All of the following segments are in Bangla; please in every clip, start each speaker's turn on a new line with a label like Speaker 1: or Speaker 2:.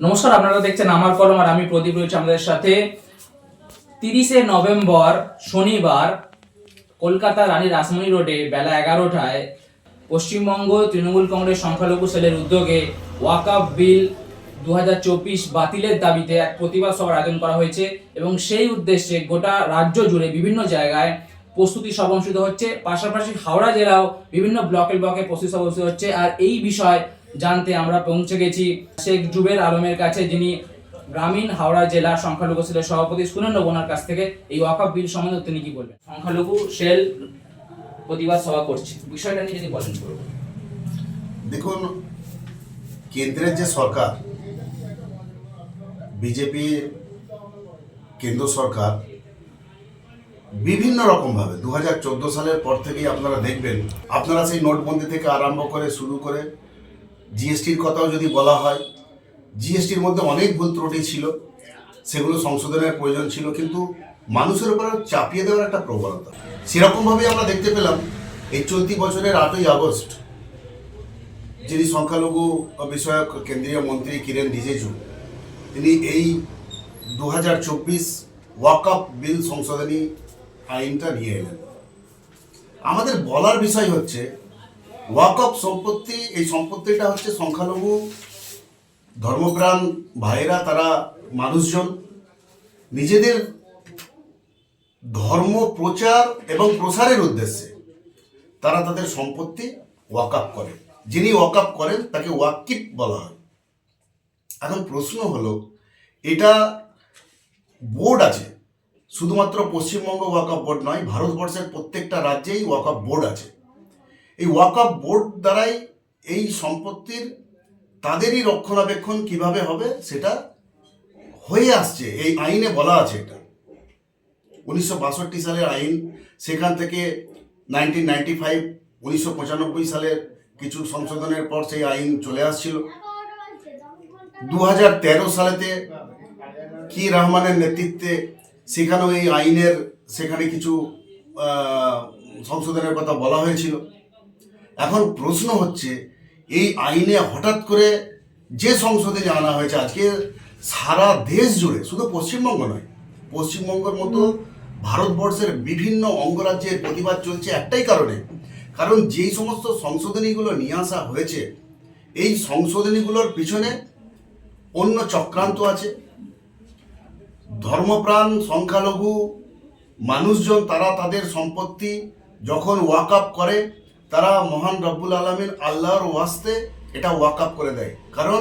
Speaker 1: নমস্কার, আপনারা দেখছেন আমার কলম আর আমি প্রদীপ রয়েছে আমাদের সাথে। তিরিশে নভেম্বর, শনিবার, কলকাতা রানী রাসমণি রোডে বেলা এগারোটায় পশ্চিমবঙ্গ তৃণমূল কংগ্রেস সংখ্যালঘু সেলের উদ্যোগে ওয়াকআপ বিল দু হাজার চব্বিশ বাতিলের দাবিতে এক প্রতিবাদ সভার আয়োজন করা হয়েছে এবং সেই উদ্দেশ্যে গোটা রাজ্য জুড়ে বিভিন্ন জায়গায় প্রস্তুতি সভা অনুষ্ঠিত হচ্ছে। পাশাপাশি হাওড়া জেলাও বিভিন্ন ব্লকে ব্লকে প্রস্তুতি সভা অনুষ্ঠিত হচ্ছে। আর এই বিষয় জানতে আমরা পৌঁছে গেছি। শেখ জুবের আলমের কাছে, যিনি গ্রামীণ হাওড়া জেলার সংখ্যালঘু সেলের সভাপতি সুরেন্দ্র বোনার কাছ থেকে এই ওয়াকআপ বিল সম্বন্ধে তিনি কি বলবেন? সংখ্যালঘু সেল প্রতিবাদ সভা করছে। বিষয়টা নিয়ে যদি বলেন
Speaker 2: দেখুন, কেন্দ্রের যে সরকার, বিজেপি, কেন্দ্র সরকার, বিভিন্ন রকমভাবে দু হাজার চোদ্দ সালের পর থেকেই আপনারা দেখবেন, আপনারা সেই নোটবন্দি থেকে আরম্ভ করে শুরু করে জিএসটির কথাও যদি বলা হয়, জিএসটির মধ্যে অনেক ভুল ত্রুটি ছিল, সেগুলো সংশোধনের প্রয়োজন ছিল, কিন্তু মানুষের উপর চাপিয়ে দেওয়ার একটা প্রবণতা। সেরকমভাবেই আমরা দেখতে পেলাম, এই চলতি বছরের আটই আগস্ট, যিনি সংখ্যালঘু বিষয়ক কেন্দ্রীয় মন্ত্রী কিরেন রিজিজু, তিনি এই দু হাজার চব্বিশ ওয়াকআপ বিল সংশোধনী আইনটা নিয়ে এলেন। আমাদের বলার বিষয় হচ্ছে ওয়াকআপ সম্পত্তি, এই সম্পত্তিটা হচ্ছে সংখ্যালঘু ধর্মপ্রাণ ভাইয়েরা, তারা মানুষজন। নিজেদের ধর্ম, প্রচার এবং প্রসারের উদ্দেশ্যে তারা তাদের সম্পত্তি ওয়াকআপ করে। যিনি ওয়াকআপ করেন, তাকে ওয়াকিপ বলা হয়। এখন প্রশ্ন হলো, এটা বোর্ড আছে, শুধুমাত্র পশ্চিমবঙ্গ ওয়াকআপ বোর্ড নয়, ভারতবর্ষের প্রত্যেকটা রাজ্যেই ওয়াকআপ বোর্ড আছে। এই ওয়াকআপ বোর্ড দ্বারাই এই সম্পত্তির তাদেরই রক্ষণাবেক্ষণ কীভাবে হবে সেটা হয়ে আসছে। এই আইনে বলা আছে এটা। উনিশশো বাষট্টি সালের আইন, সেখান থেকে নাইনটিন নাইনটি ফাইভ উনিশশো পঁচানব্বই সালের কিছু সংশোধনের পর সেই আইন চলে আসছিল। দু হাজার তেরো সালেতে কি রহমানের নেতৃত্বে সেখানেও এই আইনের সেখানে কিছু সংশোধনের কথা বলা হয়েছিল। এখন প্রশ্ন হচ্ছে, এই আইনে হঠাৎ করে যে সংশোধনী আনা হয়েছে, আজকে সারা দেশ জুড়ে, শুধু পশ্চিমবঙ্গ নয়, পশ্চিমবঙ্গের মতো ভারতবর্ষের বিভিন্ন অঙ্গরাজ্যের প্রতিবাদ চলছে একটাই কারণে, কারণ যেই সমস্ত সংশোধনীগুলো নিয়ে আসা হয়েছে, এই সংশোধনীগুলোর পিছনে অন্য চক্রান্ত আছে। ধর্মপ্রাণ, সংখ্যালঘু মানুষজন, তারা তাদের সম্পত্তি যখন ওয়াকআপ করে তারা মহান রব্বুল আলমিন আল্লাহর ওয়াস্তে এটা ওয়াকআপ করে দেয়। কারণ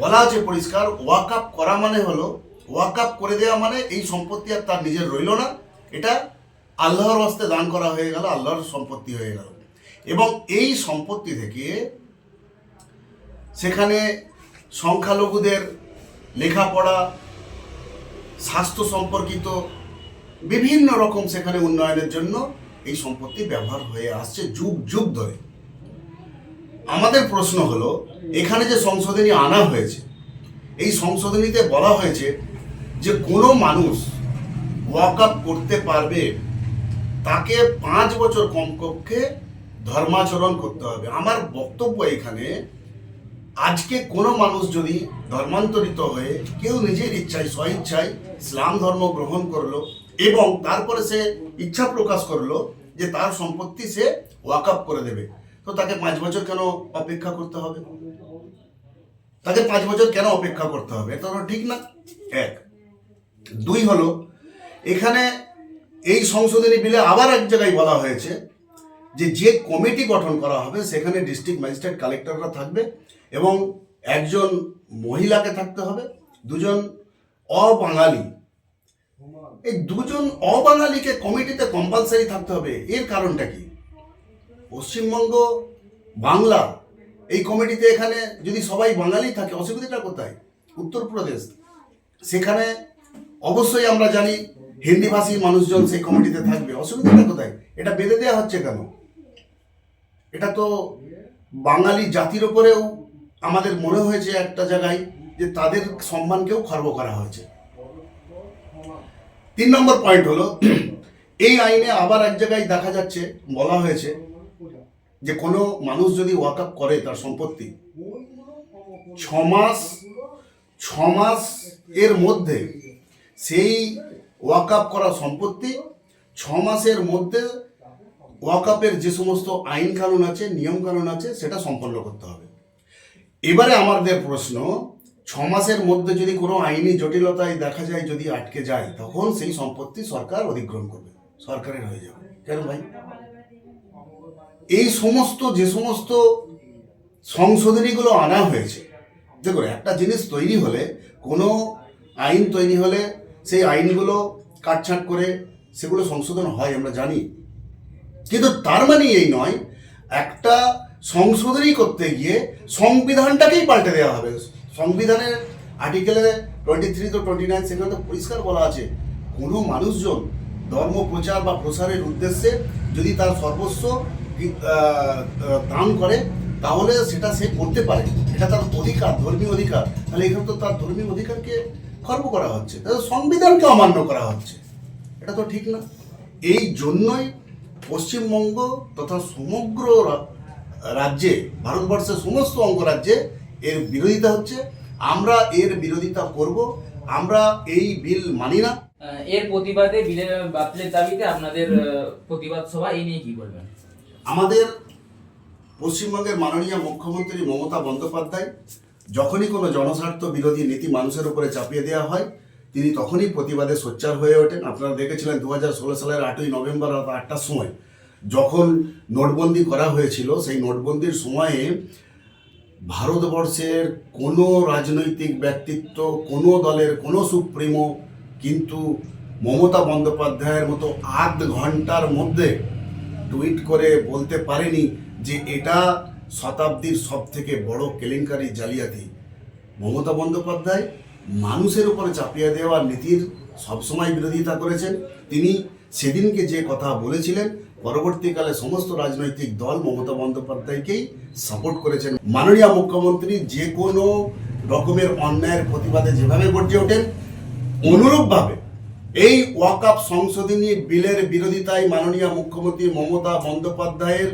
Speaker 2: বলা আছে পরিষ্কার ওয়াকআপ করা মানে হলো ওয়াকআপ করে দেওয়া মানে এই সম্পত্তি আর তার নিজের রইল না। এটা আল্লাহর ওয়াস্তে দান করা হয়ে গেল, আল্লাহর সম্পত্তি হয়ে গেল। এবং এই সম্পত্তি থেকে সেখানে সংখ্যালঘুদের লেখাপড়া, স্বাস্থ্য সম্পর্কিত বিভিন্ন রকম সেখানে উন্নয়নের জন্য এই সম্পত্তি ব্যবহার হয়ে আসছে যুগ যুগ ধরে। আমাদের প্রশ্ন হলো, এখানে যে সংশোধনী আনা হয়েছে, এই সংশোধনীতে বলা হয়েছে যে কোনো মানুষ ওয়াক আপ করতে পারবে, তাকে পাঁচ বছর কমপক্ষে ধর্মাচরণ করতে হবে। আমার বক্তব্য এখানে, আজকে কোনো মানুষ যদি ধর্মান্তরিত হয়ে কেউ নিজের ইচ্ছায়, স্বইচ্ছায় ইসলাম ধর্ম গ্রহণ করল এবং তারপরে সে ইচ্ছা প্রকাশ করল যে তার সম্পত্তি সে ওয়াকআপ করে দেবে। তো তাকে পাঁচ বছর কেন অপেক্ষা করতে হবে? তাকে পাঁচ বছর কেন অপেক্ষা করতে হবে? এটা তো ঠিক না। এক। দুই হলো, এখানে এই সংশোধনী বিলে আবার এক জায়গায় বলা হয়েছে যে যে কমিটি গঠন করা হবে, সেখানে ডিস্ট্রিক্ট ম্যাজিস্ট্রেট কালেক্টররা থাকবে এবং একজন মহিলাকে থাকতে হবে, দুজন অবাঙালি এই দুজন অবাঙালিকে কমিটিতে কম্পালসারি থাকতে হবে। এর কারণটা কি? পশ্চিমবঙ্গ, বাংলা, এই কমিটিতে এখানে যদি সবাই বাঙালি থাকে, অসুবিধাটা কোথায়? উত্তরপ্রদেশ। সেখানে অবশ্যই আমরা জানি হিন্দিভাষী মানুষজন সেই কমিটিতে থাকবে। অসুবিধাটা কোথায়? এটা বেঁধে দেওয়া হচ্ছে কেন? এটা তো বাঙালি জাতির ওপরেও আমাদের মনে হয়েছে একটা জায়গায় যে তাদের সম্মানকেও খর্ব করা হয়েছে। তিন নম্বর পয়েন্ট হলো, এই আইনে আবার এক জায়গায় দেখা যাচ্ছে, বলা হয়েছে যে কোনো মানুষ যদি ওয়াকআপ করে তার সম্পত্তি ছমাস ছমাস এর মধ্যে সেই ওয়াকআপ করা সম্পত্তি, ছ মাসের মধ্যে ওয়াকআপের যে সমস্ত আইন কানুন আছে, নিয়ম কানুন আছে, সেটা সম্পন্ন করতে হবে। এবারে আমাদের প্রশ্ন ছ মাসের মধ্যে যদি কোনো আইনি জটিলতায় দেখা যায়, যদি আটকে যায়, তখন সেই সম্পত্তি সরকার অধিগ্রহণ করবে, সরকারের হয়ে যাবে। কেন ভাই? এই সমস্ত, যে সমস্ত সংশোধনীগুলো আনা হয়েছে, দেখুন, একটা জিনিস তৈরি হলে, কোনো আইন তৈরি হলে সেই আইনগুলো কাটছাঁট করে সেগুলো সংশোধন হয়, আমরা জানি। কিন্তু তার মানে এই নয়, একটা সংশোধনী করতে গিয়ে সংবিধানটাকেই পাল্টে দেওয়া হবে। সংবিধানের আর্টিকেলে টোয়েন্টি থ্রি তো টোয়েন্টি নাইন সেখানে তো পরিষ্কার বলা আছে, কোনো মানুষজন ধর্ম প্রচার বা প্রসারের উদ্দেশ্যে যদি তার সর্বস্ব দান করে, তাহলে সেটা সে করতে পারে। এটা তার অধিকার, ধর্মীয় অধিকার। তাহলে এখানে তো তার ধর্মীয় অধিকারকে খর্ব করা হচ্ছে। তাহলে সংবিধানকে অমান্য করা হচ্ছে। এটা তো ঠিক না। এই জন্যই পশ্চিমবঙ্গ তথা সমগ্র রাজ্যে, ভারতবর্ষের সমস্ত অঙ্গরাজ্যে এর বিরোধিতা হচ্ছে আমরা এর বিরোধিতা করব আমরা এই বিল মানি না।
Speaker 1: এর প্রতিবাদে বিলের বাতিলের দাবিতে আপনাদের প্রতিবাদ সভা এই নিয়ে কি বলবেন?
Speaker 2: আমাদের পশ্চিমবঙ্গের মাননীয় মুখ্যমন্ত্রী মমতা বন্দ্যোপাধ্যায় যখনই কোনো জনস্বার্থ বিরোধী নীতি মানুষের উপরে চাপিয়ে দেওয়া হয় তিনি তখনই প্রতিবাদে সোচ্চার হয়ে ওঠেন। আপনারা দেখেছিলেন দু হাজার ষোলো সালের আটই নভেম্বর রাত আটটার সময় যখন নোটবন্দি করা হয়েছিল সেই নোটবন্দির সময়ে ভারতবর্ষের কোনো রাজনৈতিক ব্যক্তিত্ব, কোনো দলের কোনো সুপ্রিমো কিন্তু মমতা বন্দ্যোপাধ্যায়ের মতো আধ ঘণ্টার মধ্যে টুইট করে বলতে পারেনি যে এটা শতাব্দীর সব থেকে বড় কেলেঙ্কারি জালিয়াতি। মমতা বন্দ্যোপাধ্যায় মানুষের উপরে চাপিয়ে দেওয়ার নীতির সবসময় বিরোধিতা করেছেন। তিনি সেদিনকে যে কথা বলেছিলেন পরবর্তীকালে সমস্ত রাজনৈতিক দল মমতা বন্দ্যোপাধ্যায়কেই সাপোর্ট করেছেন। মাননীয় মুখ্যমন্ত্রী যে কোনো রকমের অন্যায়ের প্রতিবাদে যেভাবে গর্জে ওঠেন, অনুরূপভাবে এই ওয়াকআপ সংশোধনী বিলের বিরোধিতায় মাননীয় মুখ্যমন্ত্রী মমতা বন্দ্যোপাধ্যায়ের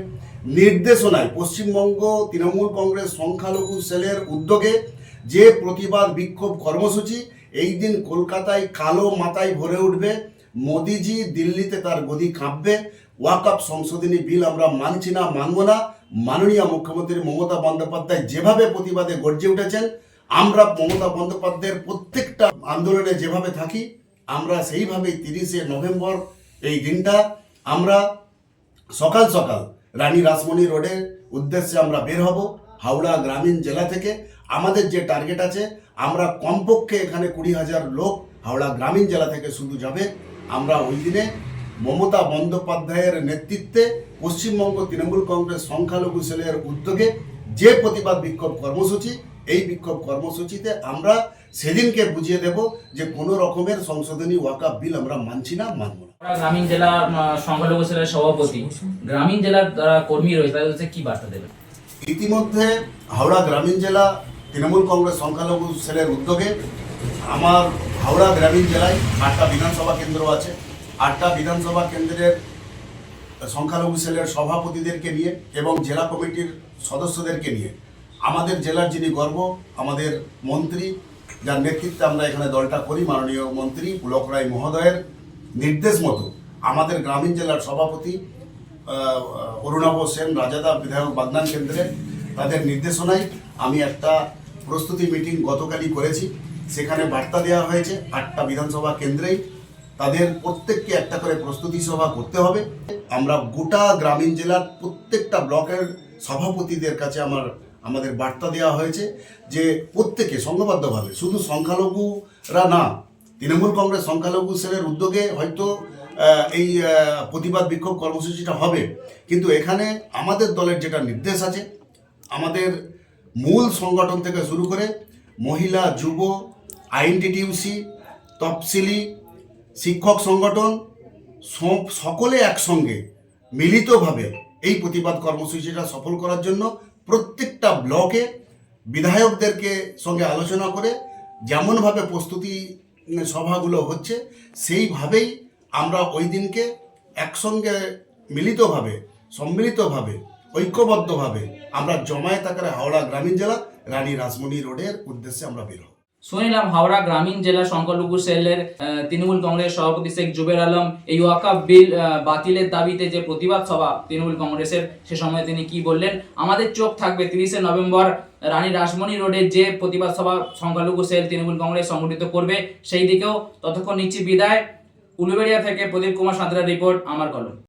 Speaker 2: নির্দেশনায় পশ্চিমবঙ্গ তৃণমূল কংগ্রেস সংখ্যালঘু সেলের উদ্যোগে যে প্রতিবাদ বিক্ষোভ কর্মসূচি, এই দিন কলকাতায় কালো মাথায় ভরে উঠবে। মোদিজি দিল্লিতে তার গদি কাঁপবে। ওয়াকআপ সংশোধনী বিল আমরা মানছি না, মানব না। মাননীয় মুখ্যমন্ত্রী মমতা বন্দ্যোপাধ্যায় যেভাবে প্রতিবাদে গর্জে উঠেছেন, আমরা মমতা বন্দ্যোপাধ্যায়ের প্রত্যেকটা আন্দোলনে যেভাবে থাকি, আমরা সেইভাবেই তিরিশে নভেম্বর এই দিনটা আমরা সকাল সকাল রানী রাসমণি রোডের উদ্দেশ্যে আমরা বের হব, হাওড়া গ্রামীণ জেলা থেকে। আমাদের যে টার্গেট আছে, আমরা কমপক্ষে এখানে কুড়ি হাজার লোক হাওড়া গ্রামীণ জেলা থেকে শুধু যাবে। আমরা ওই দিনে মমতা বন্দ্যোপাধ্যায়ের নেতৃত্বে পশ্চিমবঙ্গ তৃণমূল কংগ্রেস সংখ্যালঘু সেলের উদ্যোগে যে প্রতিবাদ বিক্ষোভ কর্মসূচি এই বিক্ষোভ কর্মসূচিতে আমরা সেদিনকে বুঝিয়ে দেব যে কোনো রকমের সংশোধনী ওয়াকাপ বিল আমরা মানছি না মানব না।
Speaker 1: গ্রামীণ জেলা সংখ্যালঘু সেলের সভাপতি গ্রামীণ জেলার যারা কর্মী রয়েছে তাদের কি বার্তা দেবেন?
Speaker 2: ইতিমধ্যে হাওড়া গ্রামীণ জেলা তৃণমূল কংগ্রেস সংখ্যালঘু সেলের উদ্যোগে আমার হাওড়া গ্রামীণ জেলায় আটটা বিধানসভা কেন্দ্র আছে। আটটা বিধানসভা কেন্দ্রের সংখ্যালঘু সেলের সভাপতিদেরকে নিয়ে এবং জেলা কমিটির সদস্যদেরকে নিয়ে। আমাদের জেলার যিনি গর্ব, আমাদের মন্ত্রী, যার নেতৃত্বে আমরা এখানে দলটা করি, মাননীয় মন্ত্রী পুলক রায় মহোদয়ের নির্দেশ মতো আমাদের গ্রামীণ জেলার সভাপতি অরুণাভ সেন, রাজাদা বিধায়ক বাগনান কেন্দ্রে তাদের নির্দেশনায় আমি একটা প্রস্তুতি মিটিং গতকালই করেছি। সেখানে বার্তা দেওয়া হয়েছে, আটটা বিধানসভা কেন্দ্রেই তাদের প্রত্যেককে একটা করে প্রস্তুতি সভা করতে হবে। আমরা গোটা গ্রামীণ জেলার প্রত্যেকটা ব্লকের সভাপতিদের কাছে আমার, আমাদের বার্তা দেওয়া হয়েছে যে প্রত্যেকে সংঘবদ্ধভাবে, শুধু সংখ্যালঘুরা না, তৃণমূল কংগ্রেস সংখ্যালঘু সেলের উদ্যোগে হয়তো এই প্রতিবাদ বিক্ষোভ কর্মসূচিটা হবে। কিন্তু এখানে আমাদের দলের যেটা নির্দেশ আছে, আমাদের মূল সংগঠন থেকে শুরু করে মহিলা, যুব, আইএনটিটিউসি, তফসিলি শিক্ষক সংগঠন সকলে একসঙ্গে মিলিতভাবে এই প্রতিবাদ কর্মসূচিটা সফল করার জন্য প্রত্যেকটা ব্লকে বিধায়কদেরকে সঙ্গে আলোচনা করে যেমনভাবে প্রস্তুতি সভাগুলো হচ্ছে, সেইভাবেই আমরা ওই দিনকে একসঙ্গে মিলিতভাবে, সম্মিলিতভাবে, ঐক্যবদ্ধভাবে আমরা জমায়েত আকারে হাওড়া গ্রামীণ জেলা, রানী রাসমণি রোডের উদ্দেশ্যে আমরা বেরোব
Speaker 1: শুনিলাম হাওড়া গ্রামীণ জেলা সংখ্যালঘু সেলের তৃণমূল কংগ্রেস সভাপতি শেখ জুবের আলম এই ওয়াকাফ বিল বাতিলের দাবিতে যে প্রতিবাদ সভা তৃণমূল কংগ্রেসের, সে সময় তিনি কি বললেন? আমাদের চোখ থাকবে তিরিশে নভেম্বর রানী রাসমণি রোডে যে প্রতিবাদ সভা সংখ্যালঘু সেল তৃণমূল কংগ্রেস সংগঠিত করবে, সেই দিকেও ততক্ষণ নিচ্ছি বিদায়। উলুবেড়িয়া থেকে প্রদীপ কুমার সাঁতরা রিপোর্ট, আমার কলম।